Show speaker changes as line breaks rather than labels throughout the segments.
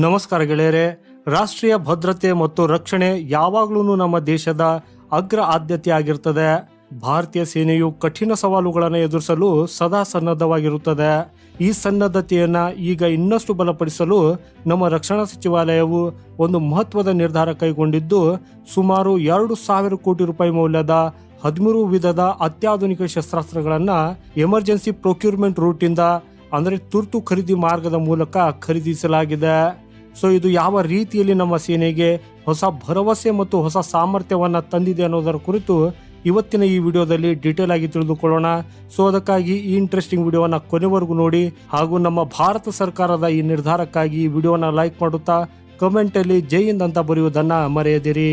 ನಮಸ್ಕಾರ ಗೆಳೆಯರೆ, ರಾಷ್ಟ್ರೀಯ ಭದ್ರತೆ ಮತ್ತು ರಕ್ಷಣೆ ಯಾವಾಗಲೂ ನಮ್ಮ ದೇಶದ ಅಗ್ರ ಆದ್ಯತೆ ಆಗಿರ್ತದೆ ಭಾರತೀಯ ಸೇನೆಯು ಕಠಿಣ ಸವಾಲುಗಳನ್ನು ಎದುರಿಸಲು ಸದಾ ಸನ್ನದ್ಧವಾಗಿರುತ್ತದೆ. ಈ ಸನ್ನದ್ಧತೆಯನ್ನ ಈಗ ಇನ್ನಷ್ಟು ಬಲಪಡಿಸಲು ನಮ್ಮ ರಕ್ಷಣಾ ಸಚಿವಾಲಯವು ಒಂದು ಮಹತ್ವದ ನಿರ್ಧಾರ ಕೈಗೊಂಡಿದ್ದು, ಸುಮಾರು ಎರಡು ಸಾವಿರ ಕೋಟಿ ರೂಪಾಯಿ ಮೌಲ್ಯದ ಹದಿಮೂರು ವಿಧದ ಅತ್ಯಾಧುನಿಕ ಶಸ್ತ್ರಾಸ್ತ್ರಗಳನ್ನು ಎಮರ್ಜೆನ್ಸಿ ಪ್ರೊಕ್ಯೂರ್ಮೆಂಟ್ ರೂಟಿಂದ ಅಂದರೆ ತುರ್ತು ಖರೀದಿ ಮಾರ್ಗದ ಮೂಲಕ ಖರೀದಿಸಲಾಗಿದೆ. ಸೊ ಇದು ಯಾವ ರೀತಿಯಲ್ಲಿ ನಮ್ಮ ಸೇನೆಗೆ ಹೊಸ ಭರವಸೆ ಮತ್ತು ಹೊಸ ಸಾಮರ್ಥ್ಯವನ್ನು ತಂದಿದೆ ಅನ್ನೋದರ ಕುರಿತು ಇವತ್ತಿನ ಈ ವಿಡಿಯೋದಲ್ಲಿ ಡೀಟೇಲ್ ಆಗಿ ತಿಳಿದುಕೊಳ್ಳೋಣ. ಸೊ ಅದಕ್ಕಾಗಿ ಈ ಇಂಟ್ರೆಸ್ಟಿಂಗ್ ವಿಡಿಯೋವನ್ನು ಕೊನೆವರೆಗೂ ನೋಡಿ ಹಾಗೂ ನಮ್ಮ ಭಾರತ ಸರ್ಕಾರದ ಈ ನಿರ್ಧಾರಕ್ಕಾಗಿ ಈ ವಿಡಿಯೋನ ಲೈಕ್ ಮಾಡುತ್ತಾ ಕಮೆಂಟ್ ಅಲ್ಲಿ ಜೈ ಹಿಂದ್ ಅಂತ ಬರೆಯುವುದನ್ನ ಮರೆಯದಿರಿ.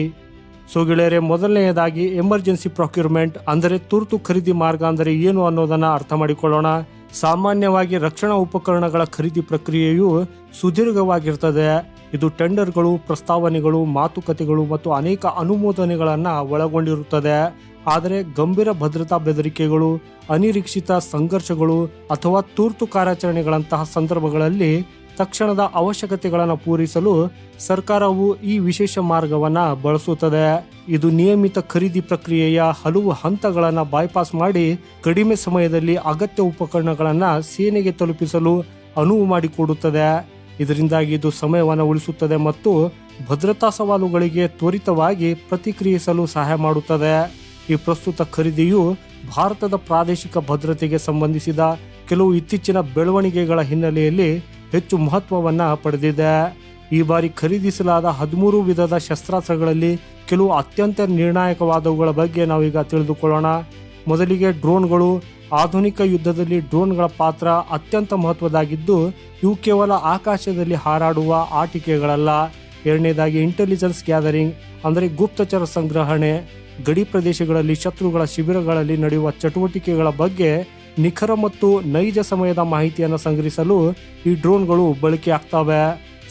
ಸೊ ಗೆಳೆಯರೆ, ಮೊದಲನೆಯದಾಗಿ ಎಮರ್ಜೆನ್ಸಿ ಪ್ರೊಕ್ಯೂರ್ಮೆಂಟ್ ಅಂದರೆ ತುರ್ತು ಖರೀದಿ ಮಾರ್ಗ ಅಂದರೆ ಏನು ಅನ್ನೋದನ್ನ ಅರ್ಥ ಮಾಡಿಕೊಳ್ಳೋಣ. ಸಾಮಾನ್ಯವಾಗಿ ರಕ್ಷಣಾ ಉಪಕರಣಗಳ ಖರೀದಿ ಪ್ರಕ್ರಿಯೆಯು ಸುದೀರ್ಘವಾಗಿರ್ತದೆ. ಇದು ಟೆಂಡರ್ಗಳು, ಪ್ರಸ್ತಾವನೆಗಳು, ಮಾತುಕತೆಗಳು ಮತ್ತು ಅನೇಕ ಅನುಮೋದನೆಗಳನ್ನು ಒಳಗೊಂಡಿರುತ್ತದೆ. ಆದರೆ ಗಂಭೀರ ಭದ್ರತಾ ಬೆದರಿಕೆಗಳು, ಅನಿರೀಕ್ಷಿತ ಸಂಘರ್ಷಗಳು ಅಥವಾ ತುರ್ತು ಕಾರ್ಯಾಚರಣೆಗಳಂತಹ ಸಂದರ್ಭಗಳಲ್ಲಿ ತಕ್ಷಣದ ಅವಶ್ಯಕತೆಗಳನ್ನು ಪೂರೈಸಲು ಸರ್ಕಾರವು ಈ ವಿಶೇಷ ಮಾರ್ಗವನ್ನ ಬಳಸುತ್ತದೆ. ಇದು ನಿಯಮಿತ ಖರೀದಿ ಪ್ರಕ್ರಿಯೆಯ ಹಲವು ಹಂತಗಳನ್ನು ಬೈಪಾಸ್ ಮಾಡಿ ಕಡಿಮೆ ಸಮಯದಲ್ಲಿ ಅಗತ್ಯ ಉಪಕರಣಗಳನ್ನು ಸೇನೆಗೆ ತಲುಪಿಸಲು ಅನುವು ಮಾಡಿಕೊಡುತ್ತದೆ. ಇದರಿಂದಾಗಿ ಇದು ಸಮಯವನ್ನು ಉಳಿಸುತ್ತದೆ ಮತ್ತು ಭದ್ರತಾ ಸವಾಲುಗಳಿಗೆ ತ್ವರಿತವಾಗಿ ಪ್ರತಿಕ್ರಿಯಿಸಲು ಸಹಾಯ ಮಾಡುತ್ತದೆ. ಈ ಪ್ರಸ್ತುತ ಖರೀದಿಯು ಭಾರತದ ಪ್ರಾದೇಶಿಕ ಭದ್ರತೆಗೆ ಸಂಬಂಧಿಸಿದ ಕೆಲವು ಇತ್ತೀಚಿನ ಬೆಳವಣಿಗೆಗಳ ಹಿನ್ನೆಲೆಯಲ್ಲಿ ಹೆಚ್ಚು ಮಹತ್ವವನ್ನ ಪಡೆದಿದೆ. ಈ ಬಾರಿ ಖರೀದಿಸಲಾದ ಹದಿಮೂರು ವಿಧದ ಶಸ್ತ್ರಾಸ್ತ್ರಗಳಲ್ಲಿ ಕೆಲವು ಅತ್ಯಂತ ನಿರ್ಣಾಯಕವಾದವುಗಳ ಬಗ್ಗೆ ನಾವೀಗ ತಿಳಿದುಕೊಳ್ಳೋಣ. ಮೊದಲಿಗೆ ಡ್ರೋನ್ಗಳು. ಆಧುನಿಕ ಯುದ್ಧದಲ್ಲಿ ಡ್ರೋನ್ಗಳ ಪಾತ್ರ ಅತ್ಯಂತ ಮಹತ್ವದಾಗಿದ್ದು ಇವು ಕೇವಲ ಆಕಾಶದಲ್ಲಿ ಹಾರಾಡುವ ಆಟಿಕೆಗಳಲ್ಲ. ಎರಡನೇದಾಗಿ ಇಂಟೆಲಿಜೆನ್ಸ್ ಗ್ಯಾದರಿಂಗ್ ಅಂದರೆ ಗುಪ್ತಚರ ಸಂಗ್ರಹಣೆ. ಗಡಿ ಪ್ರದೇಶಗಳಲ್ಲಿ ಶತ್ರುಗಳ ಶಿಬಿರಗಳಲ್ಲಿ ನಡೆಯುವ ಚಟುವಟಿಕೆಗಳ ಬಗ್ಗೆ ನಿಖರ ಮತ್ತು ನೈಜ ಸಮಯದ ಮಾಹಿತಿಯನ್ನು ಸಂಗ್ರಹಿಸಲು ಈ ಡ್ರೋನ್ಗಳು ಬಳಕೆ ಆಗ್ತವೆ.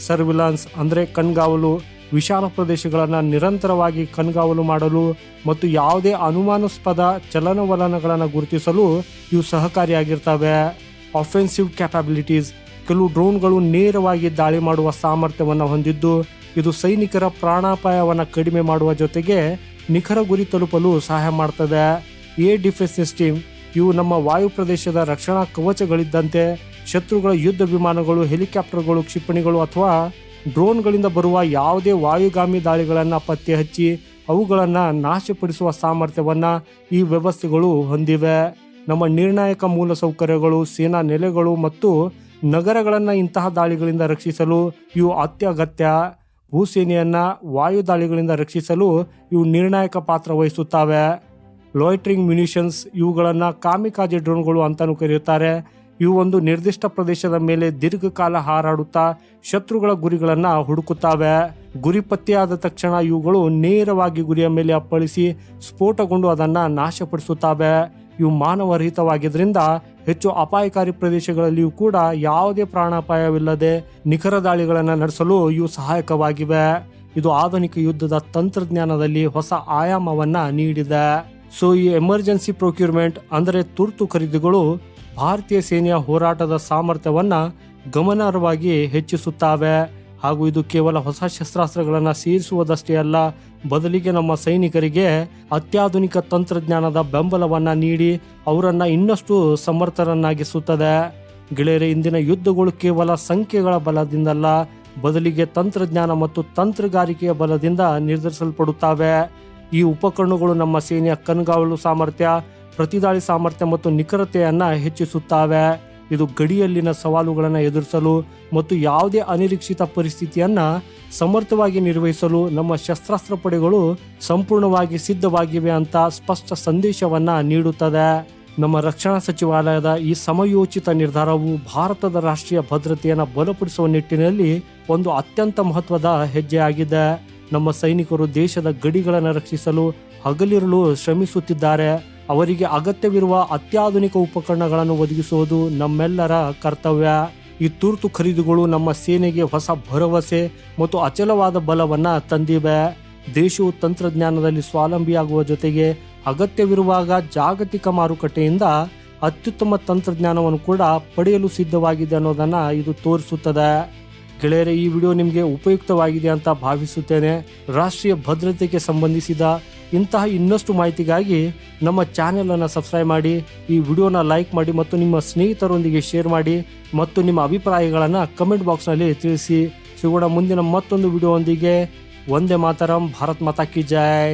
ಸರ್ವಿಲಾನ್ಸ್ ಅಂದರೆ ಕಣ್ಗಾವಲು. ವಿಶಾಲ ಪ್ರದೇಶಗಳನ್ನು ನಿರಂತರವಾಗಿ ಕಣ್ಗಾವಲು ಮಾಡಲು ಮತ್ತು ಯಾವುದೇ ಅನುಮಾನಾಸ್ಪದ ಚಲನವಲನಗಳನ್ನು ಗುರುತಿಸಲು ಇವು ಸಹಕಾರಿಯಾಗಿರ್ತವೆ. ಅಫೆನ್ಸಿವ್ ಕ್ಯಾಪಬಿಲಿಟೀಸ್ ಕೆಲವು ಡ್ರೋನ್ಗಳು ನೇರವಾಗಿ ದಾಳಿ ಮಾಡುವ ಸಾಮರ್ಥ್ಯವನ್ನು ಹೊಂದಿದ್ದು, ಇದು ಸೈನಿಕರ ಪ್ರಾಣಾಪಾಯವನ್ನು ಕಡಿಮೆ ಮಾಡುವ ಜೊತೆಗೆ ನಿಖರ ಗುರಿ ತಲುಪಲು ಸಹಾಯ ಮಾಡ್ತದೆ. ಏರ್ ಡಿಫೆನ್ಸ್ ಸಿಸ್ಟಮ್ ಇವು ನಮ್ಮ ವಾಯು ಪ್ರದೇಶದ ರಕ್ಷಣಾ ಕವಚಗಳಿದ್ದಂತೆ ಶತ್ರುಗಳ ಯುದ್ಧ ವಿಮಾನಗಳು, ಹೆಲಿಕಾಪ್ಟರ್ಗಳು, ಕ್ಷಿಪಣಿಗಳು ಅಥವಾ ಡ್ರೋನ್ಗಳಿಂದ ಬರುವ ಯಾವುದೇ ವಾಯುಗಾಮಿ ದಾಳಿಗಳನ್ನು ಪತ್ತೆ ಹಚ್ಚಿ ಅವುಗಳನ್ನು ನಾಶಪಡಿಸುವ ಸಾಮರ್ಥ್ಯವನ್ನು ಈ ವ್ಯವಸ್ಥೆಗಳು ಹೊಂದಿವೆ. ನಮ್ಮ ನಿರ್ಣಾಯಕ ಮೂಲಸೌಕರ್ಯಗಳು ಸೇನಾ ನೆಲೆಗಳು ಮತ್ತು ನಗರಗಳನ್ನು ಇಂತಹ ದಾಳಿಗಳಿಂದ ರಕ್ಷಿಸಲು ಇವು ಅತ್ಯಗತ್ಯ. ಭೂಸೇನೆಯನ್ನು ವಾಯು ದಾಳಿಗಳಿಂದ ರಕ್ಷಿಸಲು ಇವು ನಿರ್ಣಾಯಕ ಪಾತ್ರ ವಹಿಸುತ್ತವೆ. ಲಾಯ್ಟ್ರಿಂಗ್ ಮ್ಯುನಿಷನ್ಸ್ ಇವುಗಳನ್ನು ಕಾಮಿಕಾಜೆ ಡ್ರೋನ್ಗಳು ಅಂತಲೂ ಕರೆಯುತ್ತಾರೆ. ಇವು ಒಂದು ನಿರ್ದಿಷ್ಟ ಪ್ರದೇಶದ ಮೇಲೆ ದೀರ್ಘಕಾಲ ಹಾರಾಡುತ್ತಾ ಶತ್ರುಗಳ ಗುರಿಗಳನ್ನು ಹುಡುಕುತ್ತವೆ. ಗುರಿ ಪತ್ತೆಯಾದ ತಕ್ಷಣ ಇವುಗಳು ನೇರವಾಗಿ ಗುರಿಯ ಮೇಲೆ ಅಪ್ಪಳಿಸಿ ಸ್ಫೋಟಗೊಂಡು ಅದನ್ನು ನಾಶಪಡಿಸುತ್ತವೆ. ಇವು ಮಾನವರಹಿತವಾಗಿದ್ದರಿಂದ ಹೆಚ್ಚು ಅಪಾಯಕಾರಿ ಪ್ರದೇಶಗಳಲ್ಲಿಯೂ ಕೂಡ ಯಾವುದೇ ಪ್ರಾಣಾಪಾಯವಿಲ್ಲದೆ ನಿಖರ ದಾಳಿಗಳನ್ನು ನಡೆಸಲು ಇವು ಸಹಾಯಕವಾಗಿವೆ. ಇದು ಆಧುನಿಕ ಯುದ್ಧದ ತಂತ್ರಜ್ಞಾನದಲ್ಲಿ ಹೊಸ ಆಯಾಮವನ್ನ ನೀಡಿದೆ. ಸೊ ಈ ಎಮರ್ಜೆನ್ಸಿ ಪ್ರೊಕ್ಯೂರ್ಮೆಂಟ್, ಅಂದರೆ ತುರ್ತು ಖರೀದಿಗಳು, ಭಾರತೀಯ ಸೇನೆಯ ಹೋರಾಟದ ಸಾಮರ್ಥ್ಯವನ್ನ ಗಮನಾರ್ಹವಾಗಿ ಹೆಚ್ಚಿಸುತ್ತವೆ. ಹಾಗೂ ಇದು ಕೇವಲ ಹೊಸ ಶಸ್ತ್ರಾಸ್ತ್ರಗಳನ್ನು ಸೇರಿಸುವುದಷ್ಟೇ ಅಲ್ಲ, ಬದಲಿಗೆ ನಮ್ಮ ಸೈನಿಕರಿಗೆ ಅತ್ಯಾಧುನಿಕ ತಂತ್ರಜ್ಞಾನದ ಬೆಂಬಲವನ್ನ ನೀಡಿ ಅವರನ್ನು ಇನ್ನಷ್ಟು ಸಮರ್ಥರನ್ನಾಗಿಸುತ್ತದೆ. ಗೆಳೆಯರೆ, ಇಂದಿನ ಯುದ್ಧಗಳು ಕೇವಲ ಸಂಖ್ಯೆಗಳ ಬಲದಿಂದಲ್ಲ, ಬದಲಿಗೆ ತಂತ್ರಜ್ಞಾನ ಮತ್ತು ತಂತ್ರಗಾರಿಕೆಯ ಬಲದಿಂದ ನಿರ್ಧರಿಸಲ್ಪಡುತ್ತವೆ. ಈ ಉಪಕರಣಗಳು ನಮ್ಮ ಸೇನೆಯ ಕಣ್ಗಾವಲು ಸಾಮರ್ಥ್ಯ, ಪ್ರತಿದಾಳಿ ಸಾಮರ್ಥ್ಯ ಮತ್ತು ನಿಖರತೆಯನ್ನು ಹೆಚ್ಚಿಸುತ್ತವೆ. ಇದು ಗಡಿಯಲ್ಲಿನ ಸವಾಲುಗಳನ್ನು ಎದುರಿಸಲು ಮತ್ತು ಯಾವುದೇ ಅನಿರೀಕ್ಷಿತ ಪರಿಸ್ಥಿತಿಯನ್ನು ಸಮರ್ಥವಾಗಿ ನಿರ್ವಹಿಸಲು ನಮ್ಮ ಶಸ್ತ್ರಾಸ್ತ್ರ ಪಡೆಗಳು ಸಂಪೂರ್ಣವಾಗಿ ಸಿದ್ಧವಾಗಿವೆ ಅಂತ ಸ್ಪಷ್ಟ ಸಂದೇಶವನ್ನು ನೀಡುತ್ತದೆ. ನಮ್ಮ ರಕ್ಷಣಾ ಸಚಿವಾಲಯದ ಈ ಸಮಯೋಚಿತ ನಿರ್ಧಾರವು ಭಾರತದ ರಾಷ್ಟ್ರೀಯ ಭದ್ರತೆಯನ್ನು ಬಲಪಡಿಸುವ ನಿಟ್ಟಿನಲ್ಲಿ ಒಂದು ಅತ್ಯಂತ ಮಹತ್ವದ ಹೆಜ್ಜೆಯಾಗಿದೆ. ನಮ್ಮ ಸೈನಿಕರು ದೇಶದ ಗಡಿಗಳನ್ನು ರಕ್ಷಿಸಲು ಹಗಲಿರಲು ಶ್ರಮಿಸುತ್ತಿದ್ದಾರೆ. ಅವರಿಗೆ ಅಗತ್ಯವಿರುವ ಅತ್ಯಾಧುನಿಕ ಉಪಕರಣಗಳನ್ನು ಒದಗಿಸುವುದು ನಮ್ಮೆಲ್ಲರ ಕರ್ತವ್ಯ. ಈ ತುರ್ತು ಖರೀದಿಗಳು ನಮ್ಮ ಸೇನೆಗೆ ಹೊಸ ಭರವಸೆ ಮತ್ತು ಅಚಲವಾದ ಬಲವನ್ನ ತಂದಿವೆ. ದೇಶವು ತಂತ್ರಜ್ಞಾನದಲ್ಲಿ ಸ್ವಾವಲಂಬಿಯಾಗುವ ಜೊತೆಗೆ ಅಗತ್ಯವಿರುವಾಗ ಜಾಗತಿಕ ಮಾರುಕಟ್ಟೆಯಿಂದ ಅತ್ಯುತ್ತಮ ತಂತ್ರಜ್ಞಾನವನ್ನು ಕೂಡ ಪಡೆಯಲು ಸಿದ್ಧವಾಗಿದೆ ಅನ್ನೋದನ್ನ ಇದು ತೋರಿಸುತ್ತದೆ. ಗೆಳೆಯರೆ, ಈ ವಿಡಿಯೋ ನಿಮಗೆ ಉಪಯುಕ್ತವಾಗಿದೆ ಅಂತ ಭಾವಿಸುತ್ತೇನೆ. ರಾಷ್ಟ್ರೀಯ ಭದ್ರತೆಗೆ ಸಂಬಂಧಿಸಿದ ಇಂತಹ ಇನ್ನಷ್ಟು ಮಾಹಿತಿಗಾಗಿ ನಮ್ಮ ಚಾನೆಲ್ ಅನ್ನು ಸಬ್ಸ್ಕ್ರೈಬ್ ಮಾಡಿ, ಈ ವಿಡಿಯೋನ ಲೈಕ್ ಮಾಡಿ ಮತ್ತು ನಿಮ್ಮ ಸ್ನೇಹಿತರೊಂದಿಗೆ ಶೇರ್ ಮಾಡಿ ಮತ್ತು ನಿಮ್ಮ ಅಭಿಪ್ರಾಯಗಳನ್ನು ಕಮೆಂಟ್ ಬಾಕ್ಸ್ನಲ್ಲಿ ತಿಳಿಸಿ. ಸಿಗೋಣ ಮುಂದಿನ ಮತ್ತೊಂದು ವಿಡಿಯೋವೊಂದಿಗೆ. ಒಂದೇ ಮಾತರಂ, ಭಾರತ್ ಮಾತಾ ಕಿ ಜೈ.